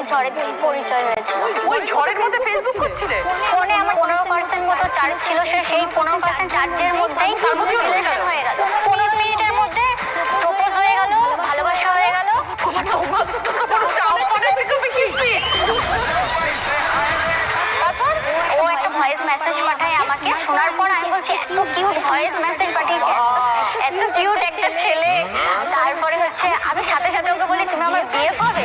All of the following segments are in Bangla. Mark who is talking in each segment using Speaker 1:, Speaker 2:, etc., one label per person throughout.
Speaker 1: একটা ঝড়ে পরিচয় হয়েছিল
Speaker 2: ওই ঝড়ের মধ্যে ফেসবুক করছিলে?
Speaker 1: ফোনে আমার পনেরো পার্সেন্ট মতো চার্জ ছিল সে সেই পনেরো পার্সেন্ট চার্জের মধ্যেই রিলেশন হয়ে গেল। পনেরো মিনিটের মধ্যে প্রপোজ হয়ে গেল ভালোবাসা হয়ে গেল। তারপর ও একটা ভয়েস মেসেজ পাঠায় আমাকে। শোনার পর আমি বলছি এত কিউট ভয়েস মেসেজ পাঠিয়েছে। এত কিউট একটা ছেলে। তারপরে হচ্ছে আমি সাথে সাথে ওকে বলি তুমি আমার বিয়ে পাবে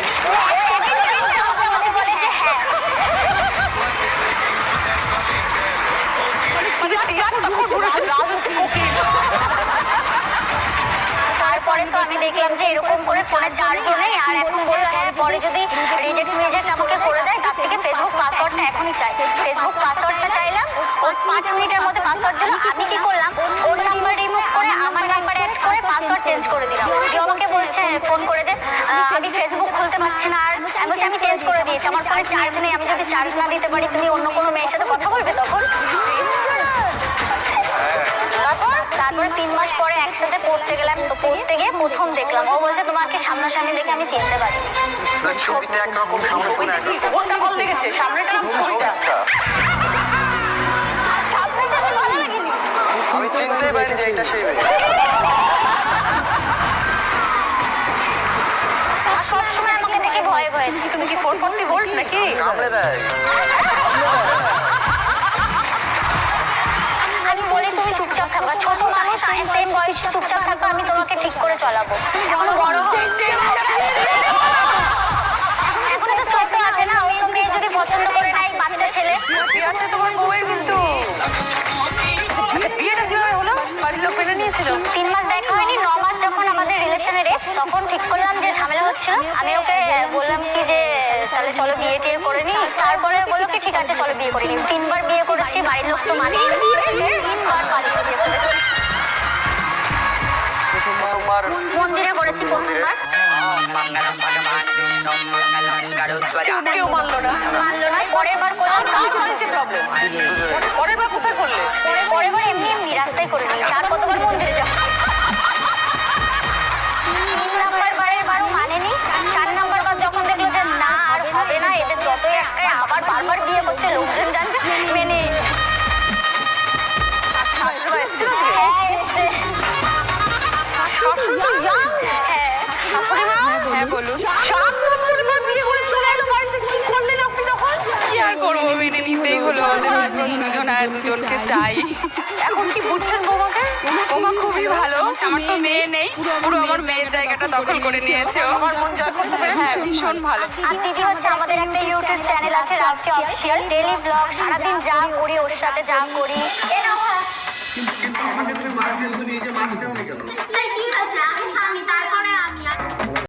Speaker 1: তারপরে তো আমি দেখলাম যে এরকম করে ফোনে চার্জও নেই আর এখন বলল হ্যাঁ পরে যদি রিজেক্ট মিজেক্ট আমাকে করে দেয়, তার থেকে ফেসবুক পাসওয়ার্ডটা এখনই চাই। ফেসবুক পাসওয়ার্ডটা চাইলাম, ও পাঁচ মিনিটের মধ্যে পাসওয়ার্ড দিল, আমি কি করলাম? ওর নাম্বার রিমুভ করে, আমার নাম্বারে অ্যাড করে পাসওয়ার্ড চেঞ্জ করে দিলাম। যে আমাকে বলছে ফোন করে দে। আমি ফেসবুক খুলতে পারছি না, আর আমি আমি চেঞ্জ করে দিয়েছি। আমার ফোনে চার্জ নেই। আমি যদি চার্জ না দিতে পারি, তুমি অন্য কোনো মেয়ের সাথে কথা বলবে তখন? তারপর তিন মাস পরে একসাথে পড়তে গেলাম পড়তে গিয়ে প্রথম দেখলাম। ও বলছে তোমাকে সামনাসামনি দেখে আমি চিনতে পারি
Speaker 3: ছবিতে একরকম সামনে
Speaker 2: কোনটা ভালো লেগেছে সামনেটা ছবিটা?
Speaker 3: আমি চিনতেই পারিনি যে এটা সেই
Speaker 1: সবসময় আমাকে দেখে ভয়ে ভয়।
Speaker 2: তুমি কি ফোন করতে ভোল্ট নাকি?
Speaker 3: কামড়ে দেয়।
Speaker 1: চলাবো। এখন বড় হয়ে এখন তো ছোট আছে না ওই মেয়ে যদি পছন্দ করে বাচ্চা ছেলে।
Speaker 2: কি তোমার বউয়ের কিন্তু? বিয়েটা কীভাবে হলো? বাড়ির লোক মেনে নিয়েছিল?
Speaker 1: তিন মাস দেখা হয়নি ন মাস যখন আমাদের রিলেশনের এক্স তখন ঠিক করলাম যে ঝামেলা হচ্ছিল। আমি ওকে বললাম কি যে তাহলে চলো বিয়ে টিয়ে করে নি। তারপরে বলল কি ঠিক আছে চলো বিয়ে করে নি। তিনবার বিয়ে করেছি বাড়ির লোক তো মানে তিনবার
Speaker 2: কেউ মানলো না।
Speaker 1: মানলো না। পরের বার করলাম
Speaker 2: প্রবলেম পরের বার কোথায় করলে?
Speaker 1: পরের বার এমনি এমনি রাস্তায় করে নিয়েছি। আর কতবার মন্দিরে যাব তিন নাম্বার বারের বারও মানেনি। চার নাম্বার বার যখন দেখল যে না আর হবে না এদের যতই একটাই আবার বারবার বিয়ে করছে লোকজন জানছে মেনে
Speaker 2: শাশুড়া এসেছিল
Speaker 1: হ্যাঁ, এসছে। হ্যাঁ শাশুড়ি মা
Speaker 2: হ্যাঁ বলুন। সাত নম্বর বার বিয়ে করে চলে এলো বাড়িতে কি করলেন আপনি তখন
Speaker 4: কি আর করব? মেনে নিতেই হলো আমাদের দুজন আর দুজনকে চাই।
Speaker 2: এখন কি বুঝছেন বৌমাকে?
Speaker 4: ওমা খুবই ভালো আমার তো মেয়ে নেই। পুরো আমার মেয়ের জায়গাটা দখল করে নিয়েছে।
Speaker 2: আমার মন জয়
Speaker 4: হ্যাঁ ভীষণ ভালো।
Speaker 1: আর দিদি হচ্ছে আমাদের একটা ইউটিউব চ্যানেল আছে রাষ্ট্রীয় অফিসিয়াল ডেলি ব্লগ সারাদিন যা করি ওর সাথে যা করি।
Speaker 5: কিন্তু কিন্তু আমাকে তুমি মার দিয়েছ তুমি এই যে মার দিতে কেন?